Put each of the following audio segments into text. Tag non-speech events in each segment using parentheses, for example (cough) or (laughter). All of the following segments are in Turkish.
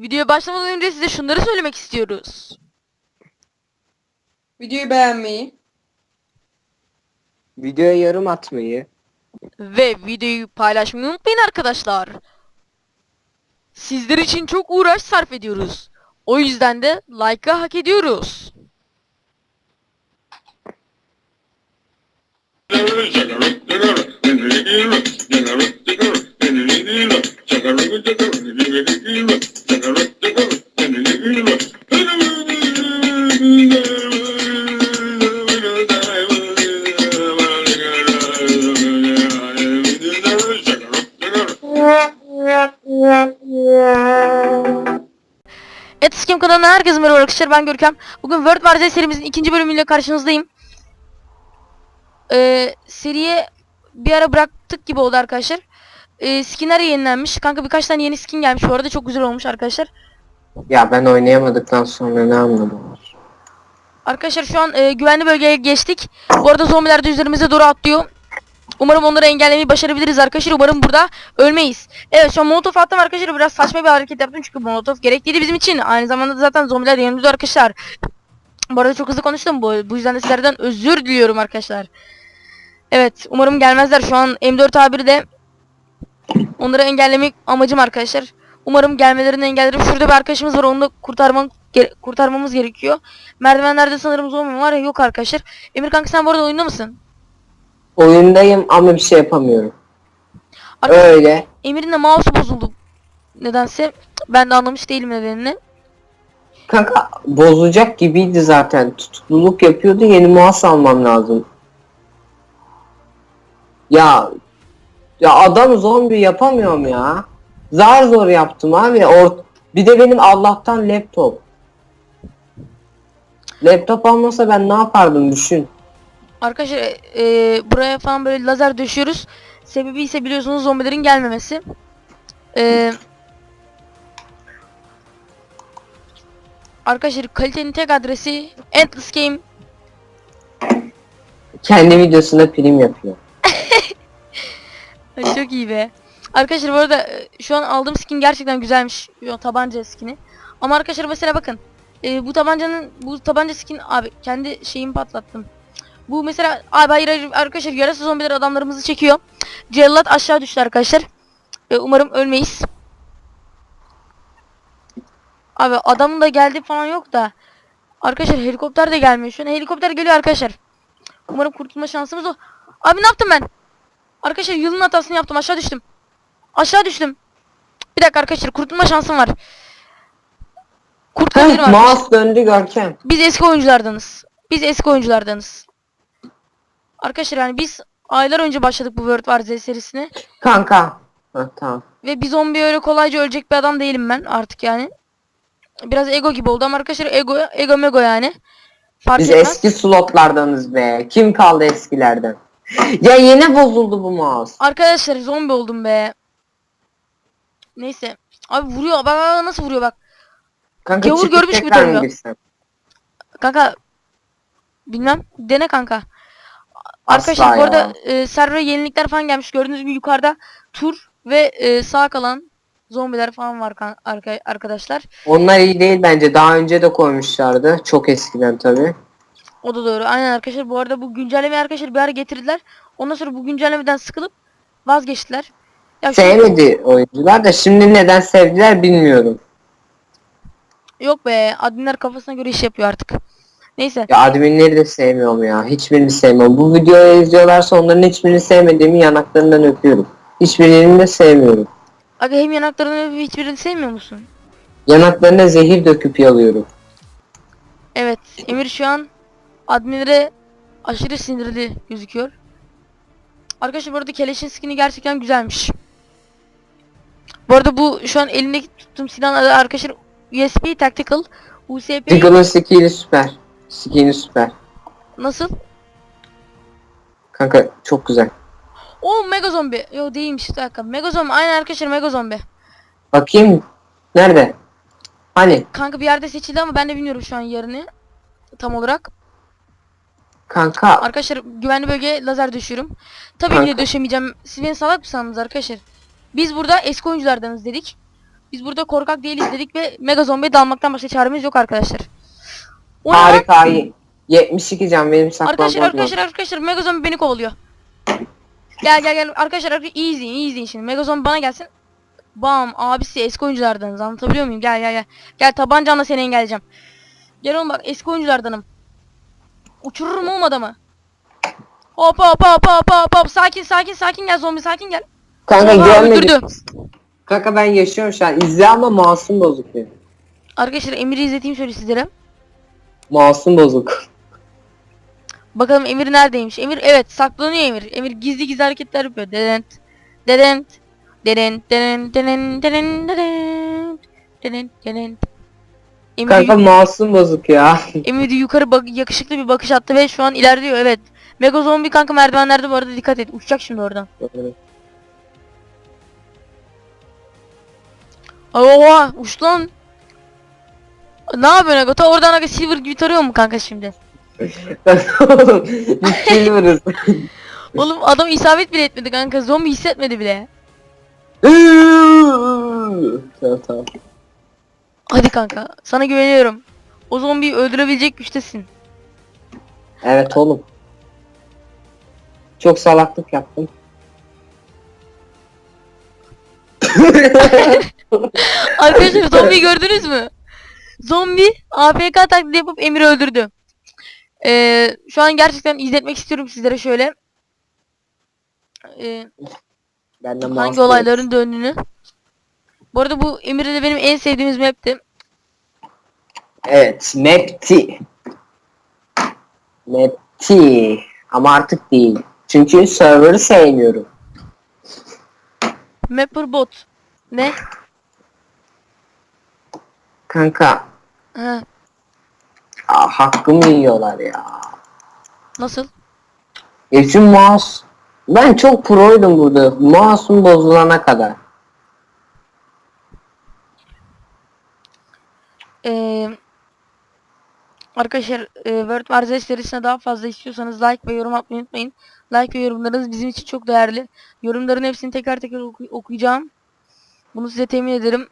Videoya başlamadan önce size şunları söylemek istiyoruz. Videoyu beğenmeyi, Videoya yorum atmayı, Ve videoyu paylaşmayı unutmayın arkadaşlar. Sizler için çok uğraş sarf ediyoruz. O yüzden de like'ı hak ediyoruz. Herkese merhaba arkadaşlar ben Görkem. Bugün World War Z serimizin ikinci bölümüyle karşınızdayım. Ee, seriye bir ara bıraktık gibi oldu arkadaşlar. Ee, skinler yenilenmiş. Kanka birkaç tane yeni skin gelmiş bu arada çok güzel olmuş arkadaşlar. ya ben oynayamadıktan sonra ne anladım var. Arkadaşlar şu an e, güvenli bölgeye geçtik. Bu arada zombiler de üzerimize doğru atlıyor. Umarım onları engellemeyi başarabiliriz arkadaşlar. Umarım burada ölmeyiz. Evet şu an molotof attım arkadaşlar. Biraz saçma bir hareket yaptım çünkü molotof gerekliydi bizim için. Aynı zamanda da zaten zombiler yanımızda arkadaşlar. Bu arada çok hızlı konuştum. Bu, bu yüzden de sizlerden özür diliyorum arkadaşlar. Evet umarım gelmezler. Şu an M4 A1 de onları engellemek amacım arkadaşlar. Umarım gelmelerini engellerim. Şurada bir arkadaşımız var. Onu da kurtarmam, gere- kurtarmamız gerekiyor. Merdivenlerde sanırım zombi var yok arkadaşlar. Emir kanka sen bu arada oyunda mısın? Oyundayım ama bir şey yapamıyorum. Arkadaşlar Öyle. Emir'in de mouse'u bozuldu. Nedense ben de anlamış değilim nedenini. Kanka bozacak gibiydi zaten. Tutukluluk yapıyordu. Yeni mouse almam lazım. Ya ya adam zombi yapamıyorum ya. Zar zor yaptım abi. Or bir de benim Allah'tan laptop. Laptop olmasa ben ne yapardım düşün. Arkadaşlar e, e, buraya falan böyle lazer döşüyoruz. Sebebi ise biliyorsunuz zombilerin gelmemesi. E, arkadaşlar kalitenin tek adresi Endless Game. Kendi videosunda prim yapıyor. (laughs) Ay, Çok iyi be. Arkadaşlar bu arada e, şu an aldığım skin gerçekten güzelmiş. Şu tabanca skini. Ama arkadaşlar mesela bakın. e, bu tabancanın bu tabanca skin abi kendi şeyimi patlattım. Bu mesela abi hayır hayır arkadaşlar yarasa zombiler adamlarımızı çekiyor. Cellat aşağı düştü arkadaşlar. E, umarım ölmeyiz. Abi adamın da geldi falan yok da. Arkadaşlar helikopter de gelmiyor. Şu an helikopter geliyor arkadaşlar. Umarım kurtulma şansımız o. Abi ne yaptım ben? Arkadaşlar yılın hatasını yaptım. Aşağı düştüm. Aşağı düştüm. Bir dakika arkadaşlar kurtulma şansım var. Kurtulabilirim Heh, arkadaşlar. mouse döndü Görkem. Biz eski oyunculardanız. Biz eski oyunculardanız. Arkadaşlar yani biz aylar önce başladık bu World War Z serisine. Kanka. Heh, tamam. Ve bir zombi öyle kolayca ölecek bir adam değilim ben artık yani. Biraz ego gibi oldu ama arkadaşlar ego ego mego yani. Fark Biz etmez. eski slotlardanız be. Kim kaldı eskilerden? Ya yine bozuldu bu mouse. Arkadaşlar zombi oldum be. Neyse. Abi vuruyor. Bak bak, nasıl vuruyor bak. Kanka Gavur çıkıp görmüş gibi tekrar mı duruyor. girsem? Kanka bilmem dene kanka. Asla Arkadaşlar bu ya. arada e, servere yenilikler falan gelmiş. Gördüğünüz gibi yukarıda tur ve e, sağ kalan zombiler falan var kan- arka- arkadaşlar. Onlar iyi değil bence. Daha önce de koymuşlardı. Çok eskiden tabi. O da doğru. Aynen arkadaşlar. Bu arada bu güncelleme arkadaşlar bir ara getirdiler. Ondan sonra bu güncellemeden sıkılıp vazgeçtiler. Ya şu- Sevmedi oyuncular da şimdi neden sevdiler bilmiyorum. yok be. Adminler kafasına göre iş yapıyor artık. Neyse. Ya adminleri de sevmiyorum ya. Hiçbirini sevmiyorum. Bu videoyu izliyorlarsa onların hiçbirini sevmediğimi yanaklarından öpüyorum. Hiçbirini de sevmiyorum. Aga hem yanaklarını öpüp hiçbirini sevmiyor musun? Yanaklarına zehir döküp yalıyorum. Evet. Emir şu an adminlere aşırı sinirli gözüküyor. Arkadaşlar bu arada keleşin skin'i gerçekten güzelmiş. Bu arada bu şu an elimdeki tuttuğum silahın adı arkadaşlar USP Tactical USP Diggle'ın skill'i süper. Skill'i süper. nasıl? Kanka çok güzel. O mega zombi. Yo değilmiş bir dakika. Mega zombi. Aynen arkadaşlar mega zombi. Bakayım. Nerede? Hani? Kanka bir yerde seçildi ama ben de bilmiyorum şu an yerini. Tam olarak. Kanka Arkadaşlar güvenli bölgeye lazer düşüyorum. Tabii ki de Kanka. döşemeyeceğim. Siz beni salak mı sandınız arkadaşlar? Biz burada eski oyunculardanız dedik. Biz burada korkak değiliz dedik ve mega zombiye dalmaktan başka çaremiz yok arkadaşlar. O ne lan? Harika. 72 can benim saklamam Arkadaşlar lazım. arkadaşlar arkadaşlar mega zombi beni kovalıyor. Gel gel gel arkadaşlar arkadaşlar iyi izleyin iyi izleyin şimdi. Mega zombi bana gelsin. Bam abisi eski oyunculardanız anlatabiliyor muyum? Gel gel gel. Gel tabancamla seni engelleyeceğim. Gel oğlum bak eski oyunculardanım. Uçururum oğlum adamı. Hop hop hop hop hop hop sakin sakin sakin gel zombi sakin gel. Kanka görmedim. öldürdü. Kanka ben yaşıyorum şu an. İzle ama masum bozuk benim. Arkadaşlar Emir'i izleteyim şöyle sizlere. Masum bozuk. Bakalım Emir neredeymiş? Emir evet saklanıyor Emir. Emir gizli gizli hareketler yapıyor. Dedent. Dedent. Dedent. Dedent. Dedent. Dedent. Dedent. Dedent. Dedent. Emir, Kanka masum bozuk ya. (laughs) Emir yukarı bak yakışıklı bir bakış attı ve şu an ilerliyor evet. Mega zombi kanka merdivenlerde bu arada dikkat et. Uçacak şimdi oradan. Oha uçtu lan. Ne yapıyorsun Aga? Ta oradan Aga silver gibi tarıyor mu kanka şimdi? Oğlum biz silverız. (laughs) Oğlum adam isabet bile etmedi kanka. Zombi hissetmedi bile. (laughs) tamam tamam. Hadi kanka. Sana güveniyorum. O zombiyi öldürebilecek güçtesin. Evet oğlum. Çok salaklık yaptım. (laughs) Arkadaşlar zombiyi gördünüz mü? Zombi AFK taklidi yapıp Emir'i öldürdü. Ee, şu an gerçekten izletmek istiyorum sizlere şöyle. Ee, ben de hangi olayların döndüğünü. Bu arada bu Emir'de de benim en sevdiğimiz map'ti. Evet, Mapti. Mapti. Ama artık değil. Çünkü server'ı sevmiyorum. Mapper bot. Ne? Kanka, Ha, aa, hakkımı yiyorlar ya. nasıl? Ya şu mouse... Ben çok proydum burada. Mouse'um bozulana kadar. Ee, arkadaşlar e, World War Z serisine daha fazla istiyorsanız like ve yorum atmayı unutmayın. Like ve yorumlarınız bizim için çok değerli. Yorumların hepsini teker teker oku- okuyacağım. Bunu size temin ederim.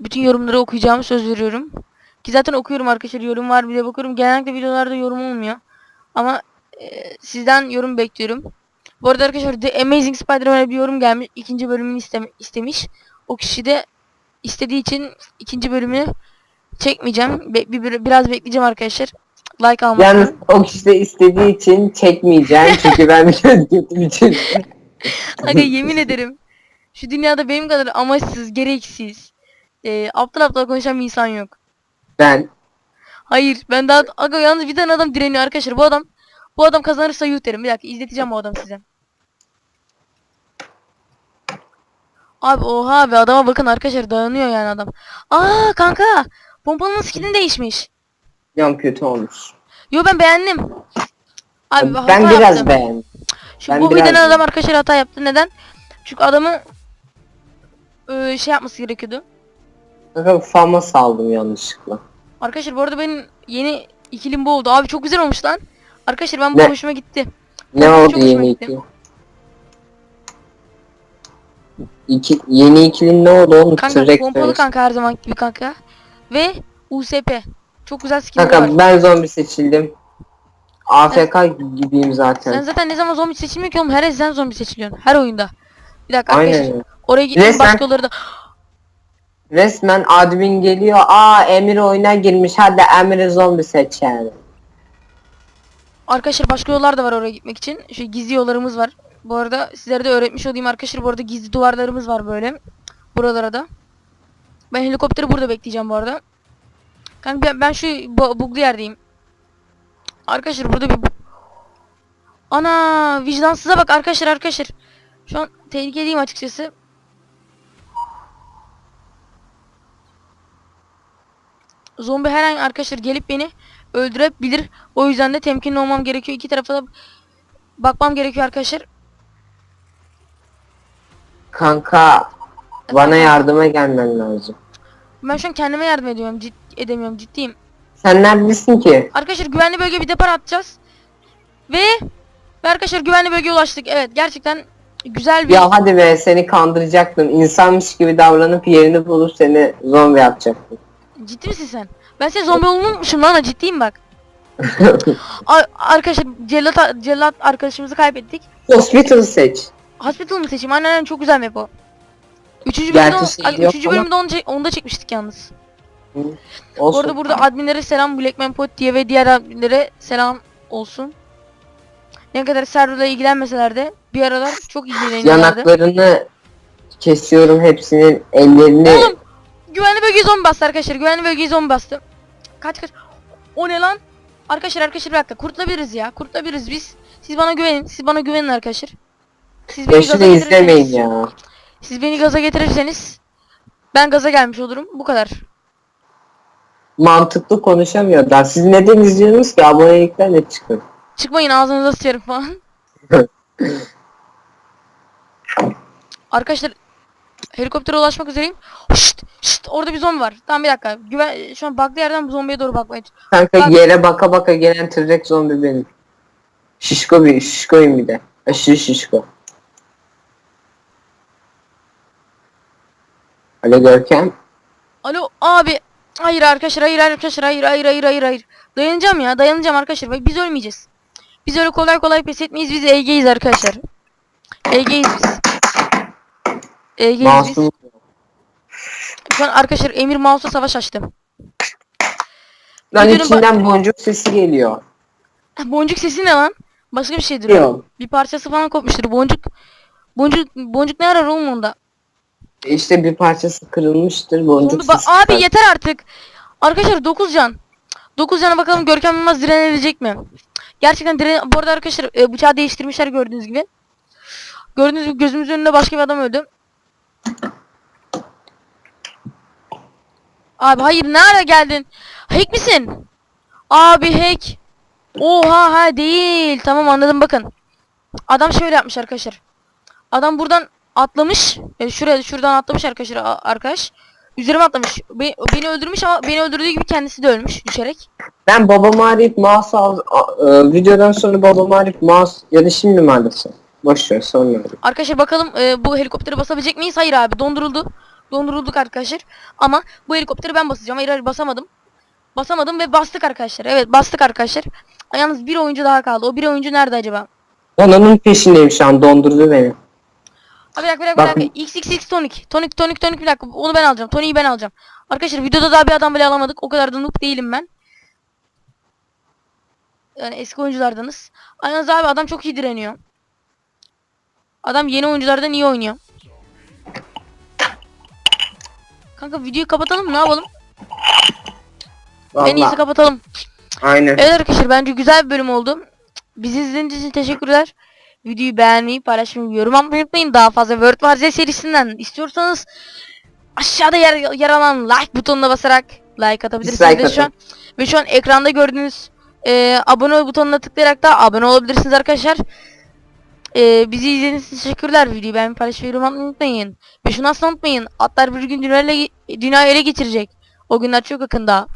Bütün yorumları okuyacağım söz veriyorum. Ki zaten okuyorum arkadaşlar yorum var bir de bakıyorum. Genellikle videolarda yorum olmuyor. Ama e, sizden yorum bekliyorum. Bu arada arkadaşlar The Amazing Spider-Man'e bir yorum gelmiş. ikinci bölümünü isteme- istemiş. O kişi de istediği için ikinci bölümünü çekmeyeceğim. Be- bir, bir- biraz bekleyeceğim arkadaşlar. Like almak Yalnız o kişi de istediği için çekmeyeceğim. (laughs) Çünkü ben biraz kötü için. Aga yemin ederim. Şu dünyada benim kadar amaçsız, gereksiz, e, aptal aptal konuşan bir insan yok. Ben Hayır ben daha aga yalnız bir tane adam direniyor arkadaşlar. Bu adam bu adam kazanırsa yuh derim. Bir dakika izleteceğim o adamı size. Abi oha abi adama bakın arkadaşlar dayanıyor yani adam. Aa kanka pompalının skin'i değişmiş. Bilmiyorum kötü olmuş. Yo ben beğendim. Abi hata ben biraz yaptım. beğendim. Şu ben Bobby biraz adam arkadaşlar hata yaptı. Neden? Çünkü adamı eee, şey yapması gerekiyordu. Kanka fama saldım yanlışlıkla. Arkadaşlar bu arada benim yeni ikilim bu oldu. Abi çok güzel olmuş lan. Arkadaşlar ben bu Ne? hoşuma gitti. Ne Çok oldu yeni gitti. iki? Yeni ikilin ne oldu oğlum? Kanka T-Rex pompalı dönüş. kanka her zaman gibi kanka. Ve USP. Çok güzel skinler Kanka var. ben zombi seçildim. AFK gibiyim zaten. Sen zaten ne zaman zombi seçilmiyor ki oğlum her sen zombi seçiliyorsun. Her oyunda. Bir dakika Aynen. arkadaşlar. Oraya gittim Resmen- başkaları da. Resmen admin geliyor. Aa Emir oyuna girmiş. Hadi Emir'i zombi seç yani. Arkadaşlar başka yollar da var oraya gitmek için. Şu gizli yollarımız var. Bu arada sizlere de öğretmiş olayım arkadaşlar. Bu arada gizli duvarlarımız var böyle. Buralara da. Ben helikopteri burada bekleyeceğim bu arada. Kanka ben, ben şu bu- buglu yerdeyim. Arkadaşlar burada bir... Ana vicdansıza bak arkadaşlar arkadaşlar. Şu an tehlikeliyim açıkçası. Zombi her an arkadaşlar gelip beni öldürebilir. O yüzden de temkinli olmam gerekiyor. İki tarafa da bakmam gerekiyor arkadaşlar. Kanka bana yardıma gelmen lazım. Ben şu an kendime yardım ediyorum. Cid edemiyorum ciddiyim. Sen neredesin ki? Arkadaşlar güvenli bölgeye bir depar atacağız. Ve, ve arkadaşlar güvenli bölgeye ulaştık. Evet gerçekten güzel bir Ya hadi be seni kandıracaktım. İnsanmış gibi davranıp yerini bulup seni zombi yapacaktım. Ciddi misin sen? Ben seni zombi unutmuşum lan ciddiyim bak. (laughs) Ar- arkadaşlar cellat, cellat arkadaşımızı kaybettik. Hospital seç. Hospital mı seçeyim? Aynen aynen çok güzel map o. Üçüncü Gerçi bölümde, şey ay, yok üçüncü ama- bölümde onu, çek- onu da çekmiştik yalnız. Bu Olsun. arada burada adminlere selam Blackman Pot diye ve diğer adminlere selam olsun. Ne kadar serverla ilgilenmeseler de bir aralar çok ilgileniyorlardı. Yanaklarını kesiyorum hepsinin ellerini. Oğlum güvenli bölgeye zombi bastı arkadaşlar. Güvenli bölgeye zombi bastı. Kaç kaç. O ne lan? Arkadaşlar arkadaşlar bir dakika. Kurtulabiliriz ya. Kurtulabiliriz biz. Siz bana güvenin. Siz bana güvenin arkadaşlar. Siz beni Boşuna gaza izlemeyin getirirseniz. ya. Siz beni gaza getirirseniz ben gaza gelmiş olurum. Bu kadar. Mantıklı konuşamıyorlar. Siz neden izliyorsunuz ki? Aboneliklerle çıkın. Çıkmayın ağzınıza sıçarım falan. (laughs) Arkadaşlar helikoptere ulaşmak üzereyim. Şşt, şşt, orada bir zombi var. Tamam bir dakika. Güven şu an baktığı yerden bu zombiye doğru bakmaya Kanka Bak- yere baka baka gelen tırrek zombi benim. Şişko bir şişkoyum bir de. Aşırı şişko. Alo Görkem. Alo abi. Hayır arkadaşlar hayır arkadaşlar hayır hayır hayır hayır hayır. Dayanacağım ya dayanacağım arkadaşlar. Bak biz ölmeyeceğiz. Biz öyle kolay kolay pes etmeyiz. Biz EG'yiz arkadaşlar. EG'yiz biz. Biz. Masum. Şu an arkadaşlar Emir Mouse'la savaş açtı. Lan Videonun içinden boncuk sesi geliyor. Boncuk sesi ne lan? Başka bir şeydir. o. Yok. Bir parçası falan kopmuştur. Boncuk Boncuk boncuk ne arar oğlum onda? İşte bir parçası kırılmıştır boncuk Sonunda ba- sesi. abi yeter artık. Arkadaşlar 9 can. 9 cana bakalım Görkem Yılmaz direnebilecek mi? Gerçekten direne... Bu arada arkadaşlar e, bıçağı değiştirmişler gördüğünüz gibi. Gördüğünüz gibi gözümüzün önünde başka bir adam öldü. Abi hayır ne ara geldin? Hack misin? Abi hack. Oha ha değil. Tamam anladım bakın. Adam şöyle yapmış arkadaşlar. Adam buradan atlamış. E, şuraya şuradan atlamış arkadaşlar arkadaş. Üzerime atlamış. Be- beni öldürmüş ama beni öldürdüğü gibi kendisi de ölmüş düşerek. Ben babamı arayıp mouse al, e, videodan sonra babamı arayıp mouse ya da şimdi mi arasın? Boş ver sonra. Arkadaşlar bakalım e, bu helikoptere basabilecek miyiz? Hayır abi donduruldu. Dondurulduk arkadaşlar. Ama bu helikopteri ben basacağım. Hayır hayır basamadım. Basamadım ve bastık arkadaşlar. Evet bastık arkadaşlar. Yalnız bir oyuncu daha kaldı. O bir oyuncu nerede acaba? Onanın peşindeyim şu an dondurdu beni. Ha, bir dakika bir dakika, bir Bak- dakika. XXX tonik. Tonik tonik tonik bir dakika. Onu ben alacağım. Tony'yi ben alacağım. Arkadaşlar videoda daha bir adam bile alamadık. O kadar da noob değilim ben. Yani eski oyunculardanız. Yalnız abi adam çok iyi direniyor. Adam yeni oyunculardan iyi oynuyor. Kanka videoyu kapatalım? Ne yapalım? En iyisi Vallahi. kapatalım. Aynen. Evet arkadaşlar bence güzel bir bölüm oldu. Bizi izlediğiniz için teşekkürler. Videoyu beğenmeyi, paylaşmayı, yorum atmayı unutmayın. Daha fazla World War Z serisinden istiyorsanız aşağıda yer, yer alan like butonuna basarak like atabilirsiniz. Ve şu an, ve şu an ekranda gördüğünüz e, abone ol butonuna tıklayarak da abone olabilirsiniz arkadaşlar. E, bizi izlediğiniz için teşekkürler. Videoyu beğenmeyi, paylaşmayı, unutmayın. Ve şunu asla unutmayın. Atlar bir gün dünyayı ele, dünyayı ele geçirecek. O günler çok yakında.